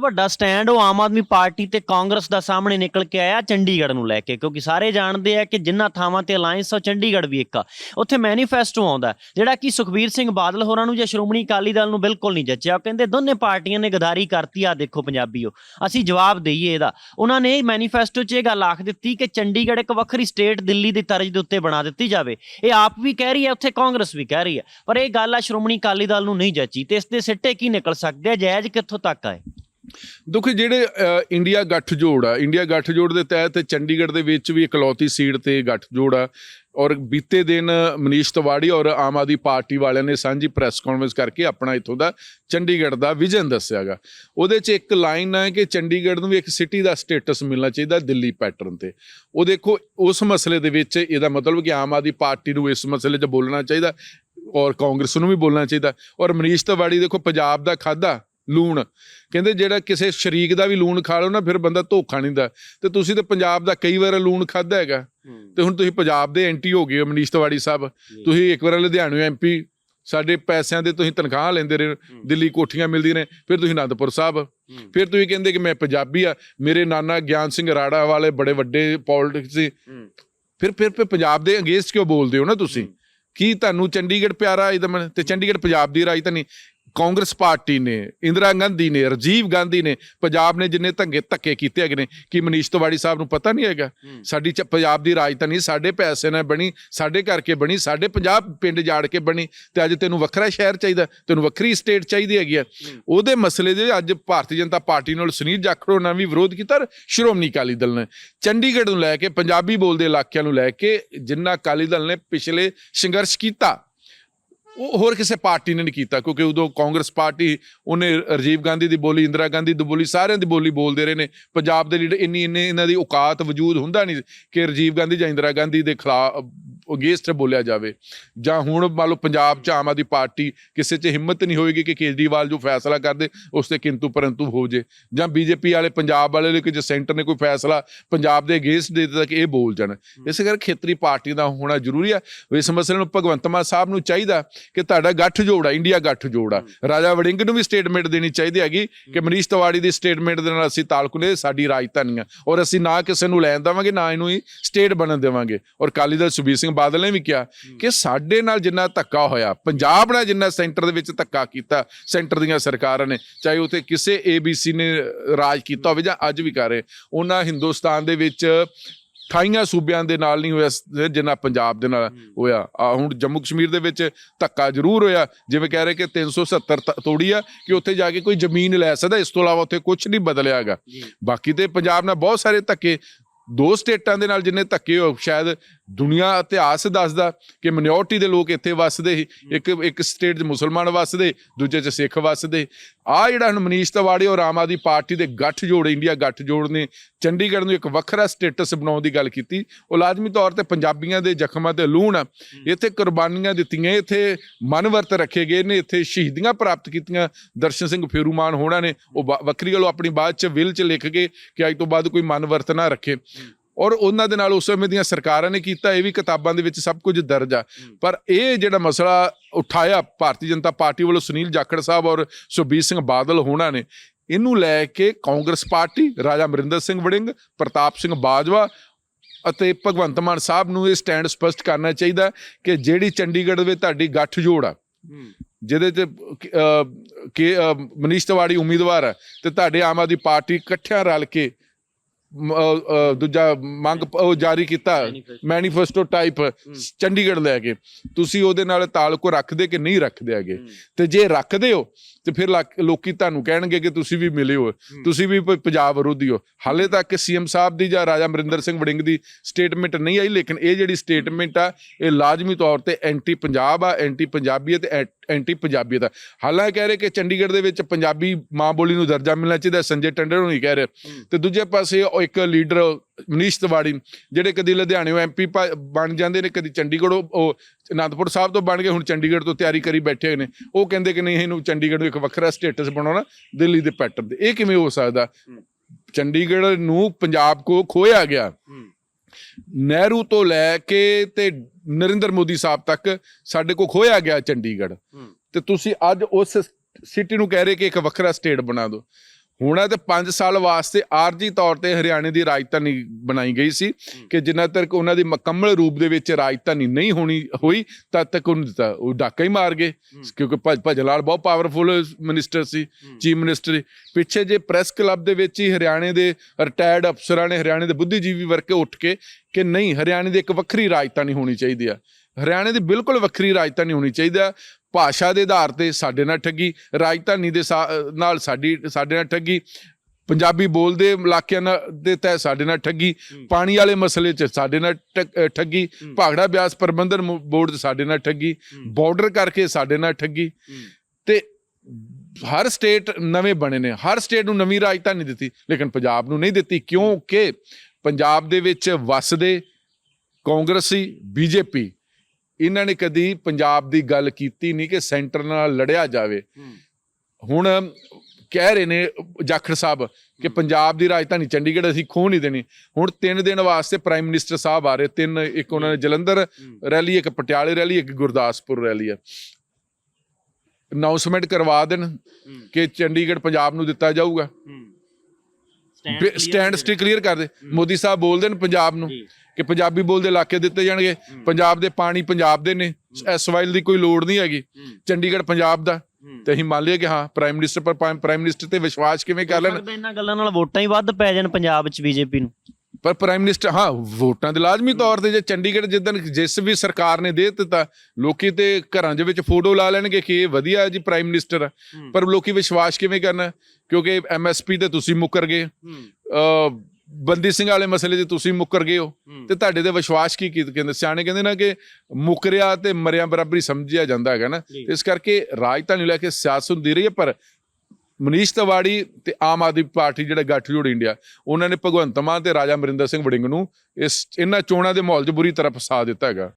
ਵੱਡਾ ਸਟੈਂਡ ਉਹ ਆਮ ਆਦਮੀ ਪਾਰਟੀ ਤੇ ਕਾਂਗਰਸ ਦਾ ਸਾਹਮਣੇ ਨਿਕਲ ਕੇ ਆਇਆ ਚੰਡੀਗੜ੍ਹ ਨੂੰ ਲੈ ਕੇ, ਕਿਉਂਕਿ ਸਾਰੇ ਜਾਣਦੇ ਆ ਕਿ ਜਿੰਨਾ ਥਾਵਾਂ ਤੇ ਅਲਾਈਅੰਸ ਆ ਚੰਡੀਗੜ੍ਹ ਵੀ ਇੱਕ ਆ। ਉੱਥੇ ਮੈਨੀਫੈਸਟੋ ਆਉਂਦਾ ਜਿਹੜਾ ਕਿ ਸੁਖਬੀਰ ਸਿੰਘ ਬਾਦਲ ਹੋਰਾਂ ਨੂੰ ਜਾਂ ਸ਼੍ਰੋਮਣੀ ਅਕਾਲੀ ਦਲ ਨੂੰ ਬਿਲਕੁਲ ਨਹੀਂ ਜੱਚਿਆ। ਉਹ ਕਹਿੰਦੇ ਦੋਨੇ ਪਾਰਟੀਆਂ ਨੇ ਗਦਾਰੀ ਕਰਤੀ ਆ ਦੇਖੋ ਪੰਜਾਬੀਓ ਅਸੀਂ ਜਵਾਬ ਦਈਏ ਇਹਦਾ। ਉਹਨਾਂ ਨੇ ਮੈਨੀਫੈਸਟੋ 'ਚ ਇਹ ਗੱਲ ਆਖ ਦਿੱਤੀ ਕਿ ਚੰਡੀਗੜ੍ਹ ਇੱਕ ਵੱਖਰੀ ਸਟੇਟ ਦਿੱਲੀ ਦੀ ਤਰਜ਼ ਦੇ ਉੱਤੇ ਬਣਾ ਦਿੱਤੀ ਜਾਵੇ। ਇਹ ਆਪ ਵੀ ਕਹਿ ਰਹੀ ਹੈ, ਉੱਥੇ ਕਾਂਗਰਸ ਵੀ ਕਹਿ ਰਹੀ ਹੈ। ਪਰ ਇਹ ਗੱਲ ਆ ਸ਼੍ਰੋਮਣੀ ਅਕਾਲੀ ਦਲ ਨੂੰ ਨਹੀਂ ਜੱਚੀ ਤੇ ਇਸ ਦੇ ਸਿੱਟੇ ਕੀ ਨਿਕਲ ਸਕਦੇ ਆ? ਜਾਇਜ਼ ਕਿੱਥੋਂ ਤੱਕ ਆਏ ਦੇਖੋ ਜਿਹੜੇ ਇੰਡੀਆ ਗੱਠਜੋੜ ਆ, ਇੰਡੀਆ ਗੱਠਜੋੜ ਦੇ ਤਹਿਤ ਚੰਡੀਗੜ੍ਹ ਦੇ ਵਿੱਚ ਵੀ ਇਕਲੌਤੀ ਸੀਟ ਤੇ ਗੱਠਜੋੜ ਆ ਔਰ ਬੀਤੇ ਦਿਨ ਮਨੀਸ਼ ਤਿਵਾੜੀ ਔਰ ਆਮ ਆਦਮੀ ਪਾਰਟੀ ਵਾਲਿਆਂ ਨੇ ਸਾਂਝੀ ਪ੍ਰੈਸ ਕਾਨਫਰੰਸ ਕਰਕੇ ਆਪਣਾ ਇਥੋਂ ਦਾ ਚੰਡੀਗੜ੍ਹ ਦਾ ਵਿਜ਼ਨ ਦੱਸਿਆਗਾ ਉਹਦੇ 'ਚ ਇੱਕ ਲਾਈਨ ਹੈ ਕਿ ਚੰਡੀਗੜ੍ਹ ਨੂੰ ਵੀ ਇੱਕ ਸਿਟੀ ਦਾ ਸਟੇਟਸ ਮਿਲਣਾ ਚਾਹੀਦਾ ਦਿੱਲੀ ਪੈਟਰਨ ਤੇ। ਉਹ ਦੇਖੋ, ਉਸ ਮਸਲੇ ਦੇ ਵਿੱਚ ਇਹਦਾ ਮਤਲਬ ਕਿ ਆਮ ਆਦਮੀ ਪਾਰਟੀ ਨੂੰ ਇਸ ਮਸਲੇ 'ਚ ਬੋਲਣਾ ਚਾਹੀਦਾ ਔਰ ਕਾਂਗਰਸ ਨੂੰ ਵੀ ਬੋਲਣਾ ਚਾਹੀਦਾ। ਔਰ ਮਨੀਸ਼ ਤਿਵਾੜੀ ਦੇਖੋ, ਪੰਜਾਬ ਦਾ ਖਾਦਾ ਲੂਣ। ਕਹਿੰਦੇ ਜਿਹੜਾ ਕਿਸੇ ਸ਼ਰੀਕ ਦਾ ਵੀ ਲੂਣ ਖਾ ਲਓ ਨਾ ਫਿਰ ਬੰਦਾ ਧੋਖਾ ਨਹੀਂ ਦਾ ਤੇ ਤੁਸੀਂ ਤੇ ਪੰਜਾਬ ਦਾ ਕਈ ਵਾਰ ਲੂਣ ਖਾਦਾ ਹੈਗਾ। ਤੇ ਹੁਣ ਤੁਸੀਂ ਪੰਜਾਬ ਦੇ ਐਂਟੀ ਹੋ ਗਏ ਹੋ ਮਨੀਸ਼ ਤਿਵਾੜੀ ਸਾਹਿਬ। ਤੁਸੀਂ ਇੱਕ ਵਾਰ ਲੁਧਿਆਣੇ ਐਮਪੀ ਸਾਡੇ ਪੈਸਿਆਂ ਦੇ ਤੁਸੀਂ ਤਨਖਾਹ ਲੈਂਦੇ ਰਹੇ ਦਿੱਲੀ ਕੋਠੀਆਂ ਮਿਲਦੀਆਂ ਨੇ ਫਿਰ ਤੁਸੀਂ ਅਨੰਦਪੁਰ ਸਾਹਿਬ। ਫਿਰ ਤੁਸੀਂ ਕਹਿੰਦੇ ਕਿ ਮੈਂ ਪੰਜਾਬੀ ਆ ਮੇਰੇ ਨਾਨਾ ਗਿਆਨ ਸਿੰਘ ਰਾੜਾ ਵਾਲੇ ਬੜੇ ਵੱਡੇ ਪੋਲਿਟਿਕਸ ਸੀ। ਫਿਰ ਫਿਰ ਪੰਜਾਬ ਦੇ ਅਗੇਂਸਟ ਕਿਉਂ ਬੋਲਦੇ ਹੋ ਨਾ ਤੁਸੀਂ? ਕੀ ਤੁਹਾਨੂੰ ਚੰਡੀਗੜ੍ਹ ਪਿਆਰਾ ਇਦਮ ਤੇ ਚੰਡੀਗੜ੍ਹ ਪੰਜਾਬ ਦੀ ਰਾਜਧਾਨੀ। ਕਾਂਗਰਸ ਪਾਰਟੀ ਨੇ ਇੰਦਰਾ ਗਾਂਧੀ ਨੇ ਰਾਜੀਵ ਗਾਂਧੀ ਨੇ ਪੰਜਾਬ ਨੇ ਜਿੰਨੇ ਧੰਗੇ ਧੱਕੇ ਕੀਤੇ ਹੈਗੇ ਨੇ ਕਿ ਮਨੀਸ਼ ਤਿਵਾੜੀ ਸਾਹਿਬ ਨੂੰ ਪਤਾ ਨਹੀਂ ਹੈਗਾ? ਸਾਡੀ ਪੰਜਾਬ ਦੀ ਰਾਜਧਾਨੀ ਸਾਡੇ ਪੈਸੇ ਨਾਲ ਬਣੀ ਸਾਡੇ ਕਰਕੇ ਬਣੀ ਸਾਡੇ ਪੰਜਾਬ ਪਿੰਡ ਜਾੜ ਕੇ ਬਣੀ ਤੇ ਅੱਜ ਤੈਨੂੰ ਵੱਖਰਾ ਸ਼ਹਿਰ ਚਾਹੀਦਾ ਤੈਨੂੰ ਵੱਖਰੀ ਸਟੇਟ ਚਾਹੀਦੀ ਹੈਗੀ ਆ। ਉਹਦੇ ਮਸਲੇ ਦੇ ਅੱਜ ਭਾਰਤੀ ਜਨਤਾ ਪਾਰਟੀ ਨਾਲ ਸੁਨੀਲ ਜਾਖੜੋ ਨਾਲ ਵੀ ਵਿਰੋਧ ਕੀਤਾ ਸ਼੍ਰੋਮਣੀ ਅਕਾਲੀ ਦਲ ਨੇ। ਚੰਡੀਗੜ੍ਹ ਨੂੰ ਲੈ ਕੇ ਪੰਜਾਬੀ ਬੋਲਦੇ ਇਲਾਕਿਆਂ ਨੂੰ ਲੈ ਕੇ ਜਿੰਨਾ ਅਕਾਲੀ ਦਲ ਨੇ ਪਿਛਲੇ ਸੰਘਰਸ਼ ਕੀਤਾ ਉਹ ਹੋਰ ਕਿਸੇ ਪਾਰਟੀ ਨੇ ਨਹੀਂ ਕੀਤਾ, ਕਿਉਂਕਿ ਉਦੋਂ ਕਾਂਗਰਸ ਪਾਰਟੀ, ਉਹਨੇ ਰਾਜੀਵ ਗਾਂਧੀ ਦੀ ਬੋਲੀ, ਇੰਦਰਾ ਗਾਂਧੀ ਦੀ ਬੋਲੀ, ਸਾਰਿਆਂ ਦੀ ਬੋਲੀ ਬੋਲਦੇ ਰਹੇ ਨੇ। ਪੰਜਾਬ ਦੇ ਲੀਡਰ ਇੰਨੀ ਇੰਨੇ ਇਹਨਾਂ ਦੀ ਔਕਾਤ ਵਜੂਦ ਹੁੰਦਾ ਨਹੀਂ ਕਿ ਰਾਜੀਵ ਗਾਂਧੀ ਜਾਂ ਇੰਦਰਾ ਗਾਂਧੀ ਦੇ ਖਿਲਾਫ ਅਗੇਂਸਟ ਬੋਲਿਆ ਜਾਵੇ। ਜਾਂ ਹੁਣ ਮੰਨ ਲਓ ਪੰਜਾਬ 'ਚ ਆਮ ਆਦਮੀ ਪਾਰਟੀ ਕਿਸੇ 'ਚ ਹਿੰਮਤ ਨਹੀਂ ਹੋਏਗੀ ਕਿ ਕੇਜਰੀਵਾਲ ਜੋ ਫੈਸਲਾ ਕਰਦੇ, ਉਸ ਤੇ ਕਿੰਤੂ ਪਰੰਤੂ ਹੋ ਜੇ। ਜਾਂ ਬੀਜੇਪੀ ਵਾਲੇ, ਪੰਜਾਬ ਵਾਲੇ ਲਈ ਕਿ ਸੈਂਟਰ ਨੇ ਕੋਈ ਫੈਸਲਾ ਪੰਜਾਬ ਦੇ ਅਗੇਂਸਟ ਦੇ ਦਿੱਤਾ ਕਿ ਇਹ ਬੋਲ ਜਾਣ। ਇਸ ਕਰਕੇ ਖੇਤਰੀ ਪਾਰਟੀ ਦਾ ਹੋਣਾ ਜ਼ਰੂਰੀ ਆ। ਇਸ ਮਸਲੇ ਨੂੰ ਭਗਵੰਤ ਮਾਨ ਸਾਹਿਬ ਨੂੰ ਚਾਹੀਦਾ ਕਿ ਤੁਹਾਡਾ ਗੱਠ ਜੋੜਾ ਇੰਡੀਆ ਗੱਠ ਜੋੜਾ ਰਾਜਾ ਵੜਿੰਗ ਨੂੰ ਵੀ ਸਟੇਟਮੈਂਟ ਦੇਣੀ ਚਾਹੀਦੀ ਹੈਗੀ ਕਿ ਮਨੀਸ਼ ਤਿਵਾੜੀ ਦੀ ਸਟੇਟਮੈਂਟ ਦੇ ਨਾਲ ਅਸੀਂ ਤਾਲੁਕ ਨੇ, ਸਾਡੀ ਰਾਜਧਾਨੀ ਆ। ਔਰ ਅਸੀਂ ਨਾ ਕਿਸੇ ਨੂੰ ਲੈਣ ਦੇਵਾਂਗੇ, ਨਾ ਇਹਨੂੰ ਹੀ ਸਟੇਟ ਬਣਨ ਦੇਵਾਂਗੇ। ਔਰ ਕਾਲੀ ਦਲ ਸੁਬੀਰ ਸਿੰਘ ਬਾਦਲ ਨੇ ਵੀ ਕਿਹਾ ਕਿ ਸਾਡੇ ਨਾਲ ਜਿੰਨਾ ਧੱਕਾ ਹੋਇਆ ਪੰਜਾਬ ਨਾਲ ਜਿੰਨਾ ਸੈਂਟਰ ਦੇ ਵਿੱਚ ਧੱਕਾ ਕੀਤਾ ਸੈਂਟਰ ਦੀਆਂ ਸਰਕਾਰਾਂ ਨੇ ਚਾਹੇ ਉਥੇ ਕਿਸੇ ਏਬੀਸੀ ਨੇ ਰਾਜ ਕੀਤਾ ਹੋਵੇ ਜਾਂ ਅੱਜ ਵੀ ਕਰ ਰਹੇ ਉਹਨਾਂ ਹਿੰਦੁਸਤਾਨ ਦੇ ਵਿੱਚ 28 ਸੂਬਿਆਂ ਦੇ ਨਾਲ ਨਹੀਂ ਹੋਇਆ ਜਿੰਨਾ ਪੰਜਾਬ ਦੇ ਨਾਲ ਹੋਇਆ। ਆ ਹੁਣ ਜੰਮੂ ਕਸ਼ਮੀਰ ਦੇ ਵਿੱਚ ਧੱਕਾ ਜ਼ਰੂਰ ਹੋਇਆ ਜਿਵੇਂ ਕਹਿ ਰਹੇ ਕਿ 370 ਤ- ਤੋੜੀ ਆ ਕਿ ਉੱਥੇ ਜਾ ਕੇ ਕੋਈ ਜ਼ਮੀਨ ਲੈ ਸਕਦਾ ਇਸ ਤੋਂ ਇਲਾਵਾ ਉੱਥੇ ਕੁਝ ਨਹੀਂ ਬਦਲਿਆ ਹੈਗਾ। ਬਾਕੀ ਤੇ ਪੰਜਾਬ ਨਾਲ ਬਹੁਤ ਸਾਰੇ ਧੱਕੇ ਦੋ ਸਟੇਟਾਂ ਦੇ ਨਾਲ ਜਿੰਨੇ ਧੱਕੇ ਹੋ ਸ਼ਾਇਦ ਦੁਨੀਆ ਇਤਿਹਾਸ ਦੱਸਦਾ ਕਿ ਮਿਨੋਰਟੀ ਦੇ ਲੋਕ ਇੱਥੇ ਵੱਸਦੇ ਸੀ। ਇੱਕ ਇੱਕ ਸਟੇਟ 'ਚ ਮੁਸਲਮਾਨ ਵੱਸਦੇ, ਦੂਜੇ 'ਚ ਸਿੱਖ ਵੱਸਦੇ। ਆ ਜਿਹੜਾ ਹੁਣ ਮਨੀਸ਼ ਤਿਵਾੜੀ ਔਰ ਆਮ ਆਦਮੀ ਪਾਰਟੀ ਦੇ ਗੱਠ ਜੋੜ ਇੰਡੀਆ ਗੱਠ ਜੋੜ ਨੇ ਚੰਡੀਗੜ੍ਹ ਨੂੰ ਇੱਕ ਵੱਖਰਾ ਸਟੇਟਸ ਬਣਾਉਣ ਦੀ ਗੱਲ ਕੀਤੀ। ਉਹ ਲਾਜ਼ਮੀ ਤੌਰ ਤੇ ਪੰਜਾਬੀਆਂ ਦੇ ਜ਼ਖਮਾਂ ਤੇ ਲੂਣ ਆ। ਇੱਥੇ ਕੁਰਬਾਨੀਆਂ ਦਿੱਤੀਆਂ ਇੱਥੇ ਮਨ ਵਰਤ ਰੱਖੇ ਗਏ ਨੇ ਇੱਥੇ ਸ਼ਹੀਦੀਆਂ ਪ੍ਰਾਪਤ ਕੀਤੀਆਂ। ਦਰਸ਼ਨ ਸਿੰਘ ਫੇਰੂਮਾਨ ਹੋਣਾ ਨੇ ਉਹ ਵੱਖਰੀ ਗੱਲ ਉਹ ਆਪਣੀ ਬਾਅਦ ਚ ਵਿਲ ਚ ਲਿਖ ਕੇ ਕਿ ਅੱਜ ਤੋਂ ਬਾਅਦ ਕੋਈ ਮਨ ਵਰਤ ਨਾ ਰੱਖੇ। ਔਰ ਉਹਨਾਂ ਦੇ ਨਾਲ ਉਸ ਸਮੇਂ ਦੀਆਂ ਸਰਕਾਰਾਂ ਨੇ ਕੀਤਾ ਇਹ ਵੀ ਕਿਤਾਬਾਂ ਦੇ ਵਿੱਚ ਸਭ ਕੁਝ ਦਰਜ ਆ। ਪਰ ਇਹ ਜਿਹੜਾ ਮਸਲਾ ਉਠਾਇਆ ਭਾਰਤੀ ਜਨਤਾ ਪਾਰਟੀ ਵੱਲੋਂ ਸੁਨੀਲ ਜਾਖੜ ਸਾਹਿਬ ਔਰ ਸੁਖਬੀਰ ਸਿੰਘ ਬਾਦਲ ਹੋਣਾ ਨੇ ਇਹਨੂੰ ਲੈ ਕੇ ਕਾਂਗਰਸ ਪਾਰਟੀ ਰਾਜਾ ਅਮਰਿੰਦਰ ਸਿੰਘ ਵੜਿੰਗ ਪ੍ਰਤਾਪ ਸਿੰਘ ਬਾਜਵਾ ਅਤੇ ਭਗਵੰਤ ਮਾਨ ਸਾਹਿਬ ਨੂੰ ਇਹ ਸਟੈਂਡ ਸਪਸ਼ਟ ਕਰਨਾ ਚਾਹੀਦਾ ਕਿ ਜਿਹੜੀ ਚੰਡੀਗੜ੍ਹ ਵਿੱਚ ਤੁਹਾਡੀ ਗੱਠ ਜੋੜ ਆ ਜਿਹਦੇ ਤੇ ਕਿ ਮਨੀਸ਼ ਤਿਵਾੜੀ ਉਮੀਦਵਾਰ ਹੈ ਤੇ ਤੁਹਾਡੇ ਆਮ ਆਦਮੀ ਪਾਰਟੀ ਇਕੱਠਿਆਂ ਰਲ ਕੇ ਦੂਜਾ ਮੰਗ ਉਹ ਜਾਰੀ ਕੀਤਾ। ਮੈਨੀਫੈਸਟੋ ਟਾਈਪ ਚੰਡੀਗੜ੍ਹ ਲੈ ਕੇ। ਤੁਸੀਂ ਉਹਦੇ ਨਾਲ ਤਾਲੁਕ ਰੱਖਦੇ ਕਿ ਨਹੀਂ ਰੱਖਦੇ ਹੈਗੇ? ਤੇ ਜੇ ਰੱਖਦੇ ਹੋ ਤੇ ਫਿਰ ਲੱਕ- ਤੁਹਾਨੂੰ ਕਹਿਣਗੇ ਕਿ ਤੁਸੀਂ ਵੀ ਮਿਲੇ ਹੋ। ਤੁਸੀਂ ਵੀ ਪੰਜਾਬ ਵਿਰੋਧੀ ਹੋ। ਹਾਲੇ ਤੱਕ ਸੀਐਮ ਸਾਹਿਬ ਦੀ ਜਾਂ ਰਾਜਾ ਅਮਰਿੰਦਰ ਸਿੰਘ ਵੜਿੰਗ ਦੀ ਸਟੇਟਮੈਂਟ ਨਹੀਂ ਆਈ ਲੇਕਿਨ ਇਹ ਜਿਹੜੀ ਸਟੇਟਮੈਂਟ ਆ ਇਹ ਲਾਜ਼ਮੀ ਤੌਰ ਤੇ ਐਂਟੀ ਪੰਜਾਬ ਆ ਐਂਟੀ ਪੰਜਾਬੀਅਤ ਐਂਟੀ ਪੰਜਾਬੀਅਤ ਆ। ਹਾਲਾਂਕਿ ਕਹਿ ਰਹੇ ਕਿ ਚੰਡੀਗੜ੍ਹ ਦੇ ਵਿੱਚ ਪੰਜਾਬੀ ਮਾਂ ਬੋਲੀ ਨੂੰ ਦਰਜਾ ਮਿਲਣਾ ਚਾਹੀਦਾ ਸੰਜੇ ਟੰਡਨ ਨੂੰ ਨਹੀਂ ਕਹਿ ਰਹੇ। ਤੇ ਦੂਜੇ ਪਾਸੇ ਉਹ ਇੱਕ ਲੀਡਰ ਮਨੀਸ਼ ਤਿਵਾੜੀ, ਜਿਹੜੇ ਕਦੀ ਲੁਧਿਆਣੇ ਐਮਪੀ ਬਣ ਜਾਂਦੇ ਨੇ, ਕਦੀ ਚੰਡੀਗੜ੍ਹ, ਉਹ- ਅਨੰਦਪੁਰ ਸਾਹਿਬ ਤੋਂ ਬਣ ਗਏ ਹੁਣ ਚੰਡੀਗੜ੍ਹ ਤੋਂ ਤਿਆਰੀ ਕਰੀ ਬੈਠੇ ਹੋਏ ਨੇ। ਉਹ ਕਹਿੰਦੇ ਕਿ ਨਹੀਂ, ਇਹਨੂੰ ਚੰਡੀਗੜ੍ਹ ਨੂੰ ਇੱਕ ਵੱਖਰਾ ਸਟੇਟਸ ਬਣਾਉਣਾ, ਦਿੱਲੀ ਦੇ ਪੈਟਰਨ ਤੇ। ਇਹ ਕਿਵੇਂ ਹੋ ਸਕਦਾ? ਚੰਡੀਗੜ੍ਹ ਨੂੰ ਪੰਜਾਬ ਕੋ ਖੋਇਆ ਗਿਆ। ਨਹਿਰੂ ਤੋਂ ਲੈ ਕੇ ਤੇ ਨਰਿੰਦਰ ਮੋਦੀ ਸਾਹਿਬ ਤੱਕ ਸਾਡੇ ਕੋ ਖੋਇਆ ਗਿਆ ਚੰਡੀਗੜ੍ਹ। ਤੇ ਤੁਸੀਂ ਅੱਜ ਉਸ ਸਿਟੀ ਨੂੰ ਕਹਿ ਰਹੇ ਕਿ ਇੱਕ ਵੱਖਰਾ ਸਟੇਟ ਬਣਾ ਦਿਓ। ਹੁਣ ਤੇ 5 ਸਾਲ ਵਾਸਤੇ ਆਰਜੀ ਤੌਰ ਤੇ ਹਰਿਆਣੇ ਦੀ ਰਾਜਧਾਨੀ ਬਣਾਈ ਗਈ ਸੀ ਕਿ ਜਿੰਨਾ ਤੱਕ ਉਹਨਾਂ ਦੀ ਮੁਕੰਮਲ ਰੂਪ ਦੇ ਵਿੱਚ ਰਾਜਧਾਨੀ ਨਹੀਂ ਹੋਣੀ ਹੋਈ ਤਦ ਤੱਕ ਉਹ ਡਾਕਾ ਹੀ ਮਾਰ ਗਏ। ਕਿਉਂਕਿ ਭਜ ਭਜਨ ਲਾਲ ਬਹੁਤ ਪਾਵਰਫੁਲ ਮਿਨਿਸਟਰ ਸੀ ਚੀਫ ਮਿਨਿਸਟਰ। ਪਿੱਛੇ ਜੇ ਪ੍ਰੈਸ ਕਲੱਬ ਦੇ ਵਿੱਚ ਹੀ ਹਰਿਆਣੇ ਦੇ ਰਿਟਾਇਰਡ ਅਫਸਰਾਂ ਨੇ ਹਰਿਆਣੇ ਦੇ ਬੁੱਧੀਜੀਵੀ ਵਰਗ ਕੇ ਉੱਠ ਕੇ ਕਿ ਨਹੀਂ ਹਰਿਆਣੇ ਦੀ ਇੱਕ ਵੱਖਰੀ ਰਾਜਧਾਨੀ ਹੋਣੀ ਚਾਹੀਦੀ ਆ। ਹਰਿਆਣੇ ਦੀ ਬਿਲਕੁਲ ਵੱਖਰੀ ਰਾਜਧਾਨੀ ਹੋਣੀ ਚਾਹੀਦੀ ਆ। ਭਾਸ਼ਾ ਦੇ ਆਧਾਰ ਤੇ ਸਾਡੇ ਨਾਲ ਠੱਗੀ ਰਾਜਧਾਨੀ ਦੇ ਨਾਲ ਸਾਡੀ ਸਾਡੇ ਨਾਲ ਠੱਗੀ ਪੰਜਾਬੀ ਬੋਲਦੇ ਇਲਾਕਿਆਂ ਨਾਲ ਦੇ ਤਹਿ ਸਾਡੇ ਨਾਲ ਠੱਗੀ ਪਾਣੀ ਵਾਲੇ ਮਸਲੇ 'ਚ ਸਾਡੇ ਨਾਲ ਠੱਗ- ਭਾਗੜਾ ਬਿਆਸ ਪ੍ਰਬੰਧਨ ਬੋਰਡ ਸਾਡੇ ਨਾਲ ਠੱਗੀ ਬਾਰਡਰ ਕਰਕੇ ਸਾਡੇ ਨਾਲ ਠੱਗੀ ਤੇ ਹਰ ਸਟੇਟ ਨਵੇਂ ਬਣੇ ਨੇ ਹਰ ਸਟੇਟ ਨੂੰ ਨਵੀਂ ਰਾਜਧਾਨੀ ਦਿੱਤੀ ਲੇਕਿਨ ਪੰਜਾਬ ਨੂੰ ਨਹੀਂ ਦਿੱਤੀ ਕਿਉਂਕਿ ਪੰਜਾਬ ਦੇ ਵਿੱਚ ਵਸਦੇ ਕਾਂਗਰਸੀ ਬੀਜੇਪੀ ਇਹਨਾਂ ਨੇ ਕਦੀ ਪੰਜਾਬ ਦੀ ਗੱਲ ਕੀਤੀ ਨਹੀਂ ਕਿ ਸੈਂਟਰ ਨਾਲ ਲੜਿਆ ਜਾਵੇ। ਹੁਣ ਕਹਿ ਰਹੇ ਨੇ ਜਾਖੜ ਸਾਹਿਬ ਕਿ ਪੰਜਾਬ ਦੀ ਰਾਜਧਾਨੀ ਚੰਡੀਗੜ੍ਹ ਅਸੀਂ ਖੋਹ ਨਹੀਂ ਦੇਣੀ। ਹੁਣ ਤਿੰਨ ਦਿਨ ਵਾਸਤੇ ਪ੍ਰਾਈਮ ਮਿਨਿਸਟਰ ਸਾਹਿਬ ਆ ਰਹੇ। ਤਿੰਨ ਇੱਕ ਉਹਨਾਂ ਨੇ ਜਲੰਧਰ ਰੈਲੀ ਇੱਕ ਪਟਿਆਲੇ ਰੈਲੀ ਇੱਕ ਗੁਰਦਾਸਪੁਰ ਰੈਲੀ ਆ। ਅਨਾਉਂਸਮੈਂਟ ਕਰਵਾ ਦੇਣ ਕਿ ਚੰਡੀਗੜ੍ਹ ਪੰਜਾਬ ਨੂੰ ਦਿੱਤਾ ਜਾਊਗਾ। ਸਟੈਂਡ ਸਟੇ ਕਲੀਅਰ ਕਰ ਦੇ। ਮੋਦੀ ਸਾਹਿਬ ਬੋਲਦੇ ਨੇ ਪੰਜਾਬ ਨੂੰ ਕਿ ਪੰਜਾਬੀ ਬੋਲਦੇ ਇਲਾਕੇ ਦਿੱਤੇ ਜਾਣਗੇ। ਪੰਜਾਬ ਦੇ ਪਾਣੀ ਪੰਜਾਬ ਦੇ ਨੇ। ਇਸ ਵਾਈਲ ਦੀ ਕੋਈ ਲੋੜ ਨਹੀਂ ਹੈਗੀ। ਚੰਡੀਗੜ੍ਹ ਪੰਜਾਬ ਦਾ। ਤੇ ਅਸੀਂ ਮੰਨ ਲਈਏ ਕਿ ਹਾਂ ਪ੍ਰਾਈਮ ਮਿਨਿਸਟਰ ਪਰ ਪ੍ਰਾਈਮ ਮਿਨਿਸਟਰ ਤੇ ਵਿਸ਼ਵਾਸ ਕਿਵੇਂ ਕਰ ਲੈਣ? ਇਹਨਾਂ ਗੱਲਾਂ ਨਾਲ ਵੋਟਾਂ ਹੀ ਵੱਧ ਪੈ ਜਾਣ ਪੰਜਾਬ 'ਚ ਬੀਜੇਪੀ ਨੂੰ। ਪਰ ਪ੍ਰਾਈਮ ਮਿਨਿਸਟਰ ਹਾਂ ਵੋਟਾਂ ਦੇ ਲਾਜ਼ਮੀ ਤੌਰ ਤੇ ਜੇ ਚੰਡੀਗੜ੍ਹ ਜਿੱਦਣ ਜਿਸ ਵੀ ਸਰਕਾਰ ਨੇ ਦੇ ਦਿੱਤਾ ਲੋਕੀ ਤੇ ਘਰਾਂ ਦੇ ਵਿੱਚ ਫੋਟੋ ਲਾ ਲੈਣਗੇ ਕਿ ਇਹ ਵਧੀਆ ਜੀ ਪ੍ਰਾਈਮ ਮਿਨਿਸਟਰ ਆ ਪਰ ਲੋਕੀ ਵਿਸ਼ਵਾਸ ਕਿਵੇਂ ਕਰਨਾ? ਕਿਉਂਕਿ ਐਮਐਸਪੀ ਤੇ ਤੁਸੀਂ ਮੁੱਕਰ ਗਏ। ਅ ਬੰਦੀ ਸਿੰਘ ਵਾਲੇ ਮਸਲੇ 'ਚ ਤੁਸੀਂ ਮੁੱਕਰ ਗਏ ਹੋ। ਤੇ ਤੁਹਾਡੇ ਤੇ ਵਿਸ਼ਵਾਸ ਕੀ ਕੀ ਕਹਿੰਦੇ? ਸਿਆਣੇ ਕਹਿੰਦੇ ਨਾ ਕਿ ਮੁੱਕਰਿਆ ਤੇ ਮਰਿਆ ਬਰਾਬਰੀ ਸਮਝਿਆ ਜਾਂਦਾ ਹੈਗਾ ਨਾ। ਇਸ ਕਰਕੇ ਰਾਜਧਾਨੀ ਲੈ ਕੇ ਸਿਆਸਤ ਹੁੰਦੀ ਰਹੀ ਹੈ ਪਰ ਮਨੀਸ਼ ਤਿਵਾੜੀ ਤੇ ਆਮ ਆਦਮੀ ਪਾਰਟੀ ਜਿਹੜਾ ਗੱਠਜੋੜ ਇੰਡੀਆ, ਉਹਨਾਂ ਨੇ ਭਗਵੰਤ ਮਾਨ ਤੇ ਰਾਜਾ ਅਮਰਿੰਦਰ ਸਿੰਘ ਵੜਿੰਗ ਨੂੰ ਇਸ, ਇਹਨਾਂ ਚੋਣਾਂ ਦੇ ਮਾਹੌਲ 'ਚ ਬੁਰੀ ਤਰ੍ਹਾਂ ਫਸਾ ਦਿੱਤਾ ਹੈਗਾ।